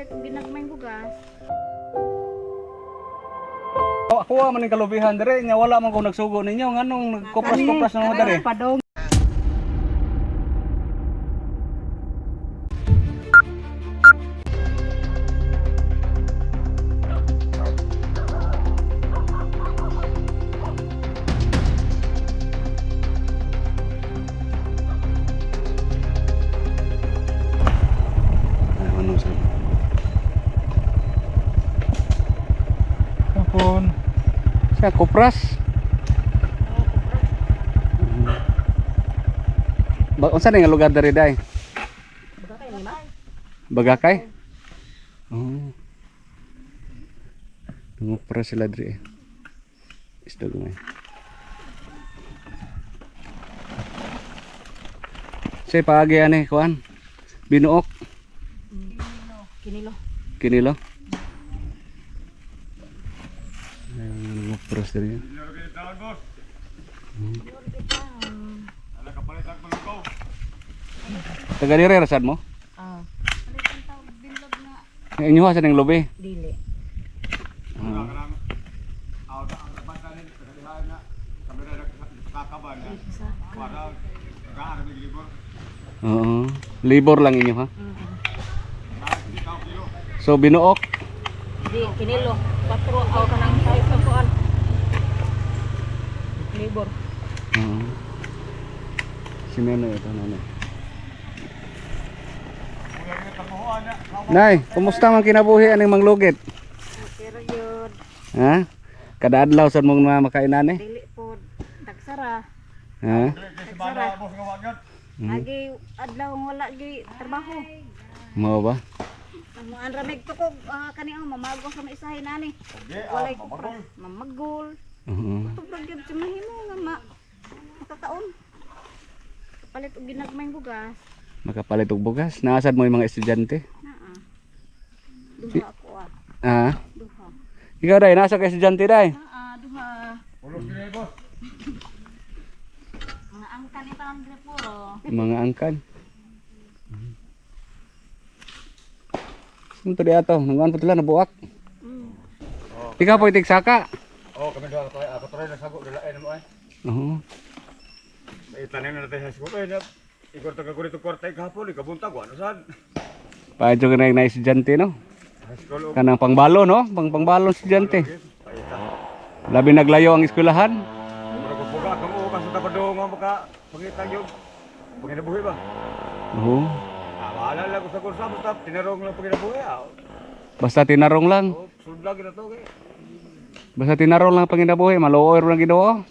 Makapalit og ginagmay bugas. Ako man ning kalubihan dire nya wala man ko nagsugo ninyo nganong nagkopras-kopras na mo dire. Padong. Siya kopras. Ba unsa ning lugar diri day? Bagakay? Oh. Ngopras sila diri. Isda gumay. Say paagi ani kuan. Binuok Kinilo. kinilo. Ayun, ngopras diri. Taga dire rasad mo? Ah. Inyo sa ning lobe. Dili. Ah. Oo. Libor lang inyo ha. So binuok. Di kinilo. Patro aw kanang size sa kuan. Libor. Oo. Si Nene ito Nene. Nay, kumusta man kinabuhi aning manglugit? Pero yun. Ha? Kada adlaw sa mong mga makainan eh? Dili po. Tagsara. Ha? Tagsara. Lagi adlaw wala gi trabaho. Mao ba? Ang ramig to ko ah, kani ang mamago sa maisahin nani. Walay ko mamagol. Oo. Tubag gyud sa mahimo nga ma makakaon. Palit og ginagmay bugas. Makapalit og bugas. Naasad mo yung mga estudyante? Naa. Duha ako ah. Ha? Duha. Ikaw dai, nasa ka estudyante dai? Naa, duha. Mga angkan ito ang grepuro. Mga angkan. Sunto di ato, nanguan pa tila nabuak. Mm. Ikaw po itig saka. Oh, kami dua ako ako try na sago dala ay mo ay. Oo. Itanin na natin sa school ay na. Ikor taga ko dito kwarta kahapon ikabuntag ano sad. Paadyo ka na yung estudyante no? Kanang pangbalo no? Pang pangbalo estudyante. Labi naglayo ang eskwelahan. Buka ka sa tapado nga maka pangitang yung panginabuhi ba? Oo. Bahala lang ko sa kursa basta tinarong lang panginabuhi. Basta tinarong lang. Oh, sudlag na to kay. Basta tinarong lang panginabuhi, maluoy ro lang Ginoo.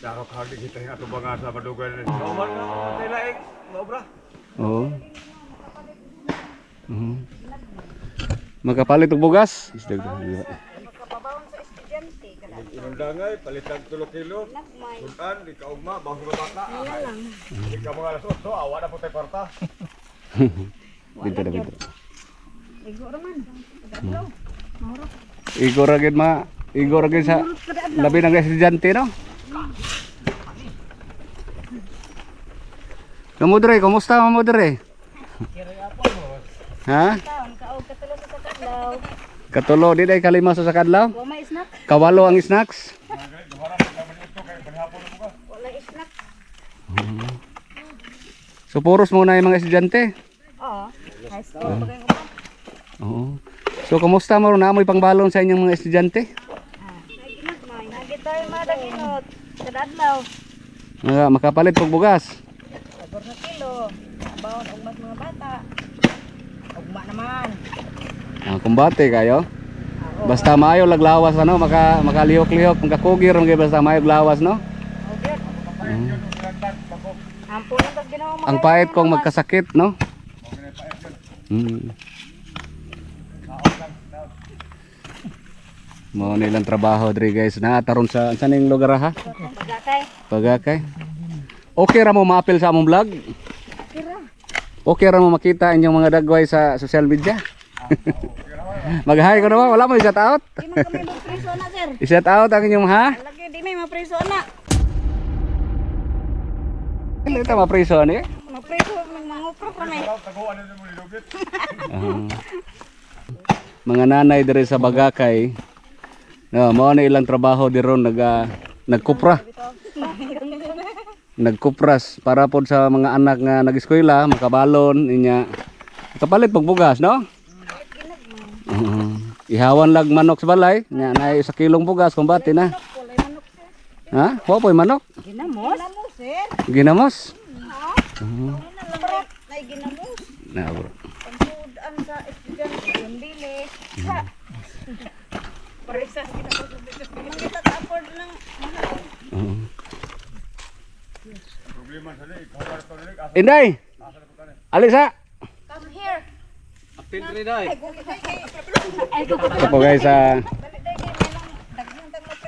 Dako ka di kita nga to ba nga sa padugan ni. Normal nga tay laing obra. Oo. Mhm. Magkapalit og bugas. Isdag. Makapabawon sa estudyante kada Inundangay palitag 3 kilo. Sultan di ka ugma bago ba bata. Di ka mga alas 8 awa na po tay kwarta. Dito na dito. Igo raman. Adlaw. Moro. Igor ra gid ma. Igor gid sa labi ng estudyante no. Kamu dre, kumusta mo dre? Ha? Katulo kadlaw. Di day kalima sa snack. Kawalo ang snacks. So puros muna yung mga estudyante. Oo. High school. Oo. So kumusta mo na amoy pangbalon sa inyong mga estudyante? Ah, ay ginagmay. Nagi tayo madaginot. Kada adlaw. Mga makapalit og bugas. Agor sa kilo. Bawon og mas mga bata. Ugma naman. Ah, kumbate kayo. Basta maayo laglawas ano, maka makalihok-lihok, magkakugir mga basta maayo lawas no. Mo. Ang pait kong magkasakit no. Hmm. Mo nilang trabaho diri guys na taron sa sa ning lugar ha? Pagakay. Pagakay. Okay ra mo maapil sa among vlog? Okay ra mo makita inyong mga dagway sa social media? Mag-hi ko naman, wala mo i-shout out. I-shout out ang inyong ha? Lagi di may mapreso na. Hindi ito mapriso ni. Ng mga upro. Taguan na mo nilugit. Ah. mga nanay diri sa Bagakay. No, mao na ilang trabaho diron nag ah, nagkupra. Nagkupras para pod sa mga anak nga nag-eskwela, makabalon inya. Kapalit pag bugas, no? Oo. ihawan lag manok sa balay, nya na sa kilong bugas kumbati na. Ha? Wa po'y manok. Ginamos? Ginamos sir. Nay ginamos. Na bro. Pagsudan sa estudyante yung bili. Inday. Alisa. Come here. Ito po guys, ah,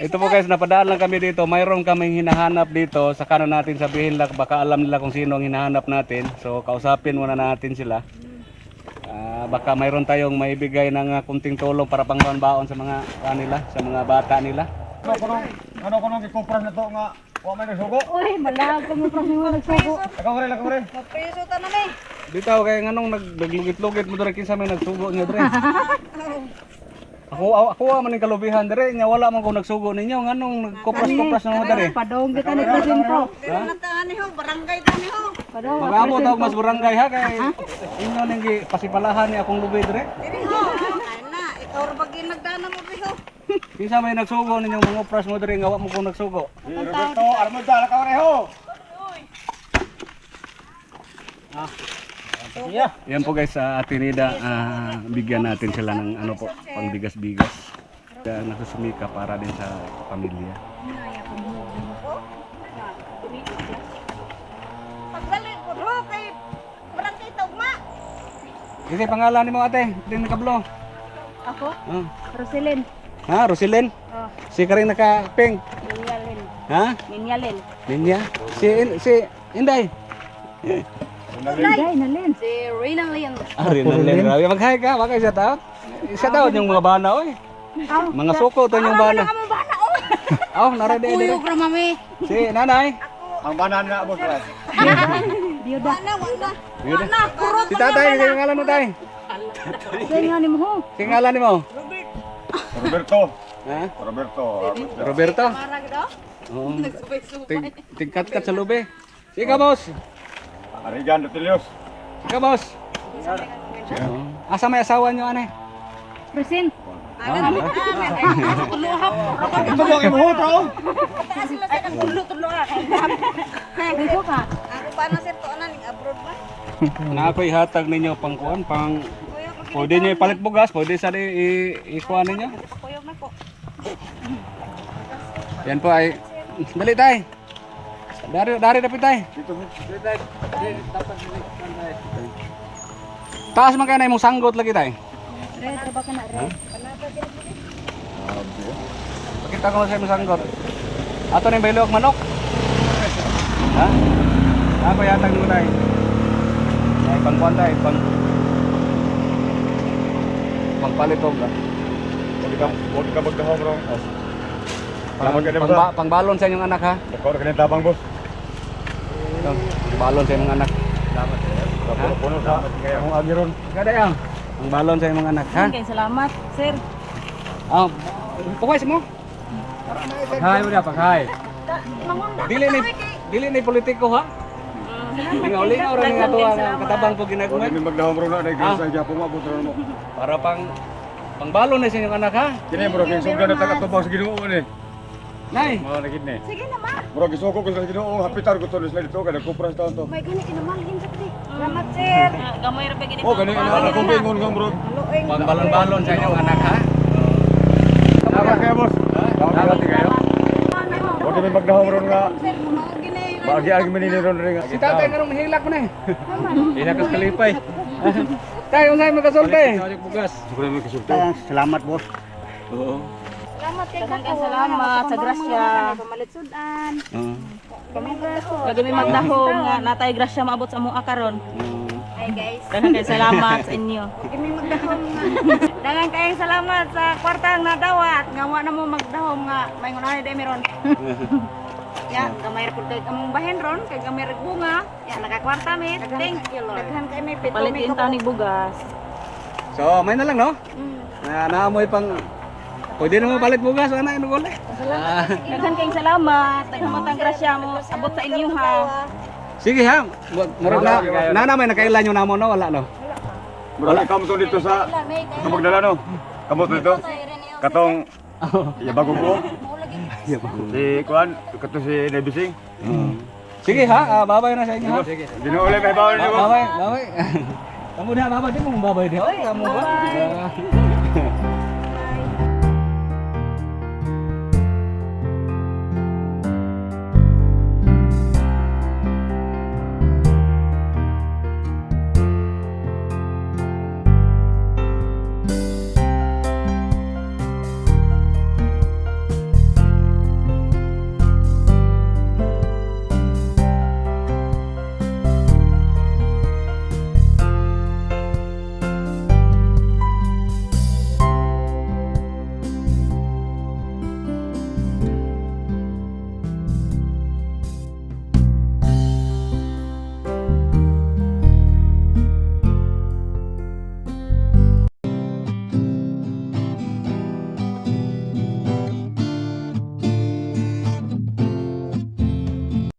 ito po guys, napadaan lang kami dito. Mayroon kaming hinahanap dito. Saka na natin sabihin lang, baka alam nila kung sino ang hinahanap natin. So, kausapin muna natin sila. Ah, baka mayroon tayong maibigay ng ah, kunting tulong para pangbaon sa mga kanila, sa mga bata nila. Ano ko nung, ano ko nung ikupras na to nga, wa may nagsugo. Uy, malag ko mo pang nagsugo. Ikaw rin, ikaw rin. Mapriso ta na ni. Dito kay nganong nag naglugit-lugit mo dere kinsa may nagsugo niya dere. Ako ako man ning kalubihan dere nya wala man ko nagsugo ninyo nganong nagkopras-kopras na mo dere. Padong kita ni presinto. Pero na tani ho, barangay tani ho. Magamo tawag mas barangay ha kay inyo ning gi pasipalahan ni akong lubi dere. Diri ho. Ay na, ikaw ra pag nagdana mo riho. Kinsa may nagsugo ninyong mga opras mo dere nga wa mo ko nagsugo. Roberto, alam mo dyan, ikaw rin ho. Yan po guys sa Atinida ah, bigyan natin sila ng ano po pangbigas-bigas. Kaya nasusumika para din sa pamilya. Kasi pangalan ni mo ate, din nakablo. Ako, Ah. Roselyn. Ha, Rosilyn? Oh, Si Karing naka-pink. Minyalin. Ha? Minyalin. Ninya? Si si Inday. Day nalin. Si Rina Lin. Ari na lang grabe. Mag-hi ka, wag ka shout out. Shout out yung mga bana oy. Mga suko to yung bana. Kamu bana oh. Oh, nara de de. Uyog ra mami. Si nanay. Ang banan na mo Wana, kurot. Si tatay, kaya ngalan mo tay. Kaya nga ni mo ho. Kaya ngalan mo. Roberto. Ha? Roberto. Roberto. Ting tingkat-kat sa lube. Sige boss. Arigan Dutilios. Sige boss. Asa may asawa niyo ane? Ah, Tuluhap. Ito mo ang ka. Ka. ba? Na ako ihatag ninyo pang kuan, pang Pwede niyo ipalit bugas, pwede sa i- ikuha ninyo. Yan po ay dali tay. Dari dari dapat tay. Mo. Taas man kayo na imong sanggot lagi tay. Red ba ka na red? Pakita ko sa imong sanggot. Ato ni bailog manok. Ha? Ako yatag nimo tay. Ay pang kuan tay, pang pang palitog. Huwag ka, huwag ka magkahong ron. Pang, Tawag ka na pang, ba? ba- pang balon sa inyong anak ha. Ikaw rin tabang boss. Ito, balon sa inyong anak. Puno sa akong agiron. Kada yang. Pang balon sa inyong anak ha. Okay, salamat sir. Ah, pukay mo. Paghay mo na, paghay. Dili ni dili ni politiko ha. Lingaw lingaw ra nga to ang katabang po Huwag ginagmay kami magkahong ron na. Dahil Ah. sa Japo mo, abot ron mo. para pang pang balon na sa inyong anak ha. Kini bro, kaya sugdan na taga-tubang sa ginoo ni. Nay, Mga nakit ni. Sige na ma. Bro, gisuko ko sa ginoo, hapitar ko to sila dito, kada kupras taon to. May gani kinamalhin sa kdi. Salamat sir. Gamay ra pagini. Oh, gani ana ako bingon nga bro. Haluing. pang balon-balon sa inyong anak ha. Tama kaya boss. Tama kaya kayo. Huwag kami magdahong ron nga. Gini. Baagi-agi manini ron rin nga. Si tatay nga nung hilak mo na eh. Hilak ka kalipay. Tay, unsay magasulti? bugas. Siguro may kasulti. Salamat boss. Oo. Salamat kay Daghang salamat sa grasya. Pamalit sudan. Oo. Kami magdahom nga natay grasya maabot sa among akaron. Hi guys. Daghang kay salamat sa inyo. Kami magdahom nga. Daghang kay salamat sa kwartang nadawat nga wa na mo magdahom nga may ngunay day meron. Ya, gamay ra pud kay among bahen ron kay gamay ra bunga. Ya, nakakwarta mi. Thank you Lord. Daghan kay may pito Palitin ta ni bugas. So, may na lang no? Mm. Na Na naamoy pang Pwede naman palit bugas, ana ino gole. Ah, Daghan kayong salamat. Naghamatang grasya mo. Abot sa inyo ha. sige ha. Murag na na na may nakailan yung namo no wala no. Wala kamu to dito sa sa Magdala no. Kamu to dito. Katong ya bago ko. Si Kuan, kato si Nebising. Sige ha, babay na sa inyo ha. Sige. Dinuuli may bawal niyo. Babay, babay. Kamu na babay di mo babay di. Oy, kamu ba?